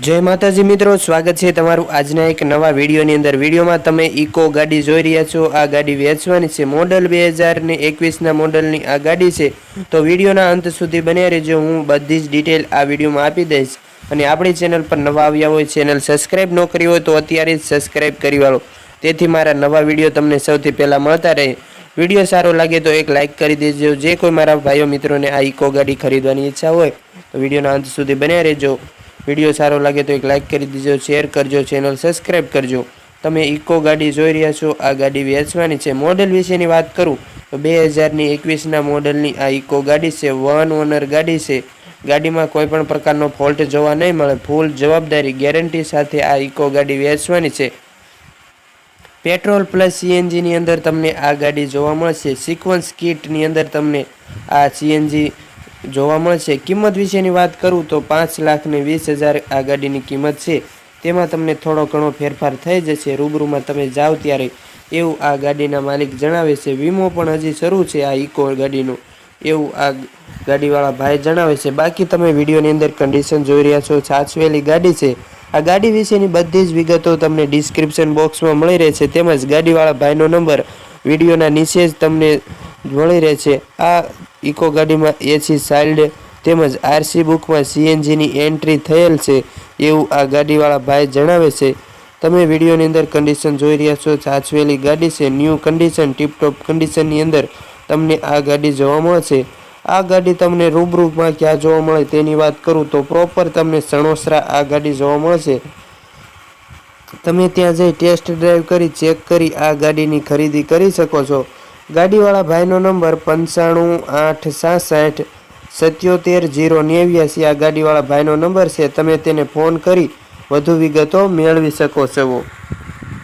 જય માતાજી મિત્રો, સ્વાગત છે તમારું આજના એક નવા વિડીયોની અંદર. વિડીયોમાં તમે ઇકો ગાડી જોઈ રહ્યા છો. આ ગાડી વેચવાની છે મોડલ બે હજાર ને એકવીસના મોડલની આ ગાડી છે. તો વિડીયોના અંત સુધી બન્યા રહેજો. હું બધી જ ડિટેલ આ વિડીયોમાં આપી દઈશ. અને આપણી ચેનલ પર નવા આવ્યા હોય, ચેનલ સબસ્ક્રાઈબ ન કરી હોય, તો અત્યારે જ સબસ્ક્રાઈબ કરી વાળો. તેથી મારા નવા વીડિયો તમને સૌથી પહેલાં મળતા રહે. વીડિયો સારો લાગે તો એક લાઇક કરી દેજો. જે કોઈ મારા ભાઈઓ મિત્રોને આ ઇકો ગાડી ખરીદવાની ઈચ્છા હોય, તો વિડીયોના અંત સુધી બન્યા રહેજો. વીડિયો સારો લાગે તો એક લાઇક કરી દીજો શેર કરજો ચેનલ સબસ્ક્રાઈબ કરજો. તમે ઇકો ગાડી જોઈ રહ્યા છો, આ ગાડી વેચવાની છે. મોડલ વિશેની વાત કરું તો બે હજારની એકવીસના મોડલની આ ઇકો ગાડી છે વન ઓનર ગાડી છે. ગાડીમાં કોઈ પણ પ્રકારનો ફોલ્ટ જોવા નહીં મળે. ફૂલ જવાબદારી ગેરંટી સાથે આ ઇકો ગાડી વેચવાની છે. પેટ્રોલ પ્લસ સીએનજીની અંદર તમને આ ગાડી જોવા મળશે. સિક્વન્સ કિટની અંદર તમને આ સીએનજી જોવા મળશે કિંમત વિશેની વાત કરું તો પાંચ લાખને વીસ હજાર આ ગાડીની કિંમત છે. તેમાં તમને થોડો ઘણો ફેરફાર થઈ જશે. રૂબરૂમાં તમે જાઓ ત્યારે એવું આ ગાડીના માલિક જણાવે છે. વીમો પણ હજી શરૂ છે આ ઇકો ગાડીનું. એવું આ ગાડીવાળા ભાઈ જણાવે છે. બાકી તમે વિડીયોની અંદર કન્ડિશન જોઈ રહ્યા છો. સાચવેલી ગાડી છે. આ ગાડી વિશેની બધી જ વિગતો તમને ડિસ્ક્રિપ્શન બોક્સમાં મળી રહેશે. તેમજ ગાડીવાળા ભાઈનો નંબર વિડીયોના નીચે જ તમને મળી રહેશે આ ઇકો ગાડીમાં એસી સાઇલ્ડ તેમજ આરસી બુકમાં સીએનજીની એન્ટ્રી થયેલ છે એવું આ ગાડીવાળા ભાઈ જણાવે છે. તમે વિડીયોની અંદર કન્ડિશન જોઈ રહ્યા છો. સાચવેલી ગાડી છે. ન્યૂ કન્ડિશન ટીપટોપ કન્ડિશનની અંદર તમને આ ગાડી જોવા મળશે. આ ગાડી તમને રૂબરૂમાં ક્યાં જોવા મળે તેની વાત કરું તો પ્રોપર તમને સણોસરા આ ગાડી જોવા મળશે. તમે ત્યાં જઈ ટેસ્ટ ડ્રાઈવ કરી ચેક કરી આ ગાડીની ખરીદી કરી શકો છો. ગાડીવાળા ભાઈનો નંબર પંચાણું આઠ સાસઠ સત્યોતેર જીરો નેવ્યાસી. આ ગાડીવાળા ભાઈનો નંબર છે. તમે તેને ફોન કરી વધુ વિગતો મેળવી શકો છો.